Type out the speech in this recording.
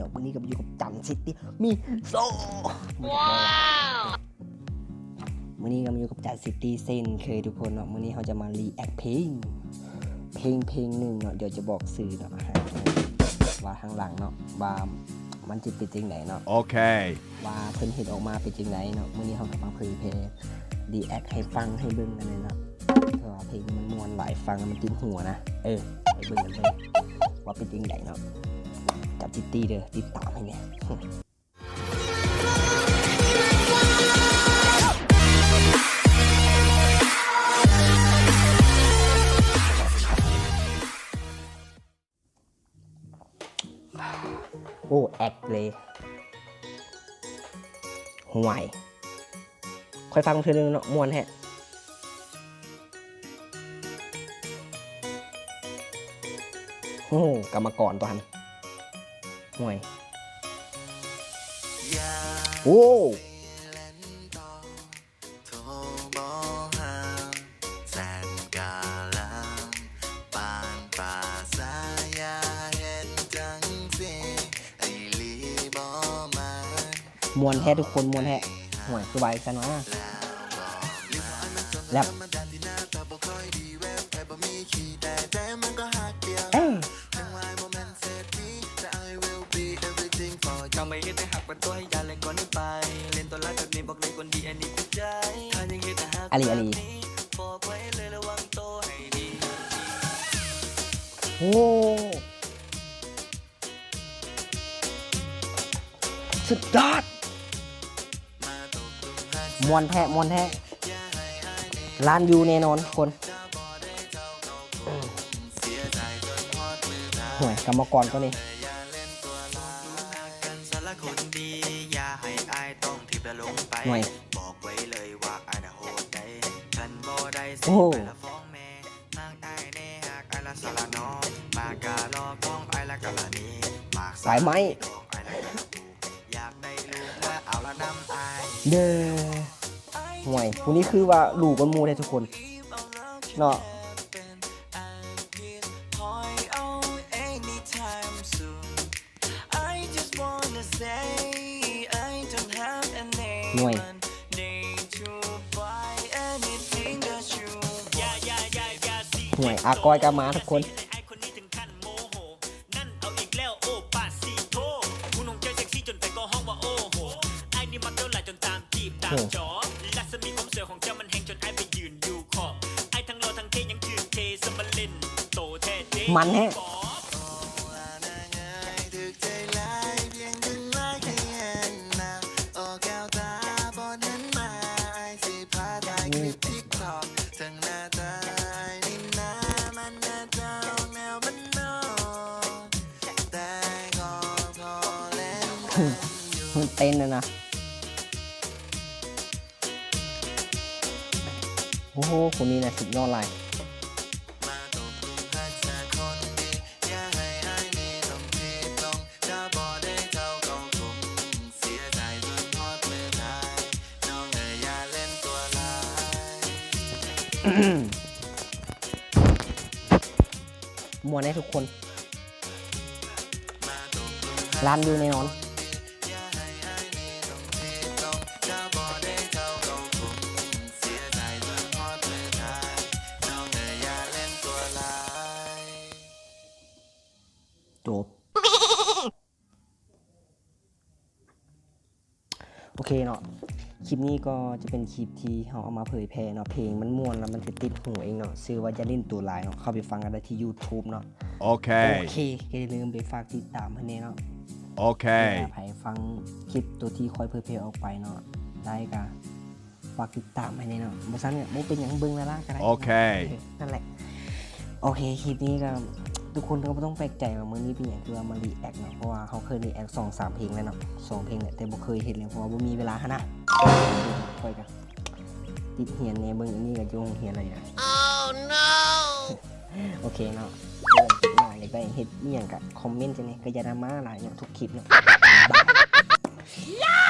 นาะวันนี้ก็มาอยู่กับจันซิตี้มีโซว้าววันนี้ก็มาอยู่กับจันซิตี้เซนเคยทุกคนเนาะวันนี้เขาจะมารีแอคเพลงเพลงเพลงหนึ่งเนาะเดี๋ยวจะบอกสื่อเนาะให้ว่าข้างหลังเนาะว่ามันจะเป็นจริงไหนเนาะ Okay. ว่าเพิ่นเห็นออกมาเป็นจริงไหนเนาะมื้อนี้เขาก็มาเผยแพร่ดีแอคให้ฟังให้เบิ่งกันเลยเนาะเพราะว่าเพลงมันม่วนหลายฟังแล้วมันติดหัวนะเออไปเบิ่งกันเลยว่าเป็นจริงไหนเนาะ จับจิตตี้เด้อติดตามให้เนี่ยโอ้แอคเลยห่วยค่อยฟังเธอหนึ่งเนาะมวนแฮะโอ้โหกรรมกรตัวหัน ห่วย โอ้โทรบอกหาแสนกาลามปานป่าสายาเห็นจังสิไอลีบอมามวนแท้ทุกคนมวนแท้ห่วยสบายกันวะแล้วธรรมดาที่หน้าตาบ่ค่อยดีแววแต่บ่มีขี้แต่แต่มันก็หักเดียวเอ้ ไม่เห็นแต่หักเป็นตัวให้ยาเล่นก่อนไป เล่นตัวร้ายแบบนี้บอกเลยคนดีอันนี้คือใจถ้ายังเห็นแต่หักอะไรอะไรแบบนี้บอกไว้เลยระวังตัวให้ดีโอ้สุดยอดมวนแท้มวนแท้ร้านยูแน่นอนคนห่วยกรรมกรก็นี่ อย่าให้อายต้องทิพย์และลงไป หน่อยบอกไว้เลยว่าอายน่ะโหดได้ฉันบ่ได้สิโอ้ไปละฟ้องแม่มากอายแน่หักอายละสารน้องมากาลอก้องอายละกะละนี้มากสายไหมของอายละกะละปูอยากได้ลูกและเอาละน้ำอาย เด้อห่วยคนนี้คือว่าลูกกันหมูได้ทุกคน เนาะ หน่วยห่วยอากอยกามาทุกคนไอ้คนนี้ถึงขั้นโมโหนั่นเอาอีกแล้ มันเต้นนะนะ โอ้โห คนนี้นะสุดยอดเลยมาตกหลุมรักษานดีอย่าใจบ โอเคเนาะคลิปนี้ก็จะเป็นคลิปที่เขาเอามาเผยแพร่เนาะเพลงมันม่วนแล้วมันจะติดหูเองเนาะชื่อว่าจะเล่นตัวลายเนาะเข้าไปฟังกันได้ที่ YouTube เนาะโอ Okay. เคก็อย่าลืมไปฝากติดตามให้แน่เนาะ Okay. เพื่อใครฟังคลิปตัวที่คอยเผยแพร่ออกไปเนาะได้ก็ฝากติดตามให้แน่เนาะบ่ซั้นเนี่ยบ่เป็นหยังเบิ่งแล้วล่ะก็ได้โอเคนั่นแหละโอเคคลิปนี้ก็ ทุกคนก็ไม่ต้องแปลกใจว่ามื้อนี้เป็นอย่างคือว่ามารีแอคเนาะเพราะว่าเขาเคยรีแอคสองสามเพลงแล้วเนาะสองเพลงเนี่ยแต่บ่เคยเห็นเลยเพราะว่าบ่มีเวลาหะนะค่อยกันติดเหียนเนี่ยเบิ่งอันนี้ก็จงเหียนอะไรนะ oh no โอเคเนาะเจอกันคลิปหน้าอยากได้เฮ็ดอีหยังก็คอมเมนต์จังได๋ก็อย่าดราม่าหลายเนาะทุกคลิปเนาะบ๊ายบาย